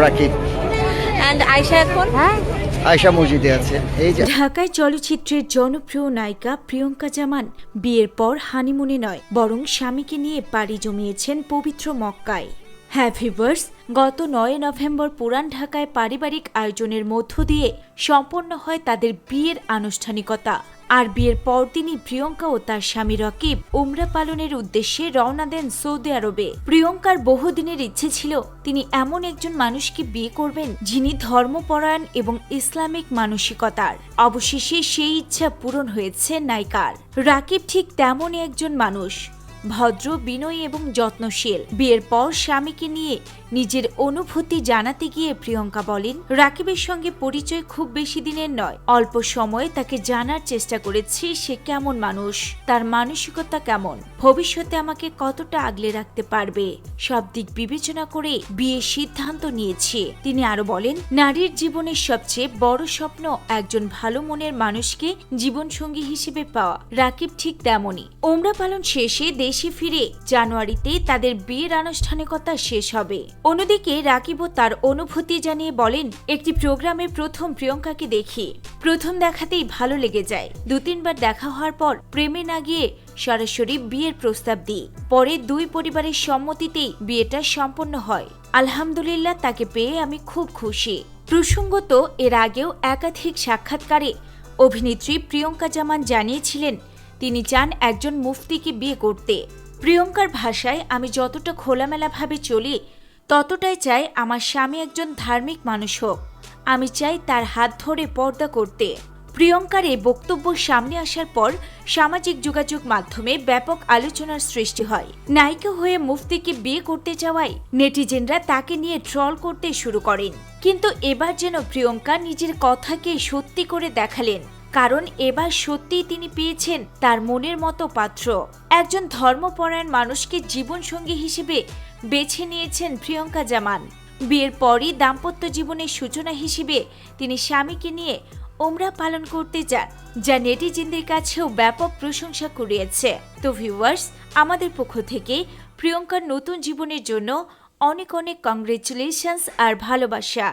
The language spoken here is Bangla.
রাকিব। অ্যান্ড আয়শা এখন? আয়শা মসজিদে আছে। এই যে ঢাকায় চলচ্চিত্রের জনপ্রিয় নায়িকা প্রিয়ঙ্কা জামান বিয়ের পর হানিমুনে নয় বরং স্বামীকে নিয়ে পাড়ি জমিয়েছেন পবিত্র মক্কায়। হ্যাঁ ভিভার্স গত নয় নভেম্বর পুরান ঢাকায় পারিবারিক আয়োজনের মধ্য দিয়ে সম্পন্ন হয় তাদের বিয়ের আনুষ্ঠানিকতা। আর বিয়ের পরদিনই প্রিয়ঙ্কা ও তার স্বামী রকিব উমরা পালনের উদ্দেশ্যে রওনা দেন সৌদি আরবে। প্রিয়ঙ্কার বহুদিনের ইচ্ছে ছিল তিনি এমন একজন মানুষকে বিয়ে করবেন যিনি ধর্মপরায়ণ এবং ইসলামিক মানসিকতার। অবশেষে সেই ইচ্ছা পূরণ হয়েছে নায়িকার। রাকিব ঠিক তেমনই একজন মানুষ, ভদ্র, বিনয়ী এবং যত্নশীল। বিয়ের পর স্বামীকে নিয়ে নিজের অনুভূতি জানাতে গিয়ে প্রিয়ঙ্কা বলেন, রাকিবের সঙ্গে পরিচয় খুব বেশি দিনের নয়। অল্প সময়ে তাকে জানার চেষ্টা করেছি সে কেমন মানুষ, তার মানসিকতা কেমন, ভবিষ্যতে আমাকে কতটা আগলে রাখতে পারবে, সব দিক বিবেচনা করে বিয়ের সিদ্ধান্ত নিয়েছি। তিনি আরও বলেন, নারীর জীবনের সবচেয়ে বড় স্বপ্ন একজন ভালো মনের মানুষকে জীবনসঙ্গী হিসেবে পাওয়া। রাকিব ঠিক তেমনই। ওমরা পালন শেষে দেশে ফিরে জানুয়ারিতে তাদের বিয়ের আনুষ্ঠানিকতা শেষ হবে। অন্যদিকে রাকিবও তার অনুভূতি জানিয়ে বলেন, একটি প্রোগ্রামে প্রথম প্রিয়ঙ্কাকে দেখি। প্রথম দেখাতেই ভালো লেগে যায়। দু তিনবার দেখা হওয়ার পর প্রেমে না গিয়ে সরাসরি বিয়ের প্রস্তাব দিই। পরে দুই পরিবারের সম্মতিতেই বিয়েটা সম্পন্ন হয়। আলহামদুলিল্লাহ, তাকে পেয়ে আমি খুব খুশি। প্রসঙ্গত, এর আগেও একাধিক সাক্ষাৎকারে অভিনেত্রী প্রিয়ঙ্কা জামান জানিয়েছিলেন, তিনি চান একজন মুফতিকে বিয়ে করতে। প্রিয়ঙ্কার ভাষায় আমি যতটা খোলামেলাভাবে চলি ততটাই চাই আমার স্বামী একজন ধার্মিক মানুষ হোক। আমি চাই তার হাত ধরে পর্দা করতে। প্রিয়ঙ্কার এই বক্তব্য সামনে আসার পর সামাজিক যোগাযোগ মাধ্যমে ব্যাপক আলোচনার সৃষ্টি হয়। নায়িকা হয়ে মুফতিকে বিয়ে করতে যাওয়ায় নেটিজেনরা তাকে নিয়ে ট্রল করতে শুরু করেন। কিন্তু এবার যেন প্রিয়ঙ্কা নিজের কথাকে সত্যি করে দেখালেন, কারণ এবার সত্যিই তিনি পেয়েছেন তার মনের মতো পাত্র। একজন ধর্মপরায়ণ মানুষকে জীবনসঙ্গী হিসেবে বেছে নিয়েছেন প্রিয়ঙ্কা জামান। বিয়ের পরই দাম্পত্য জীবনের সূচনা হিসেবে তিনি স্বামীকে নিয়ে ওমরা পালন করতে যান যা নেটিজেনদের কাছেও ব্যাপক প্রশংসা কুড়িয়েছে। তো ভিউয়ার্স আমাদের পক্ষ থেকে প্রিয়ঙ্কার নতুন জীবনের জন্য অনেক অনেক কংগ্রেচুলেশনস আর ভালোবাসা।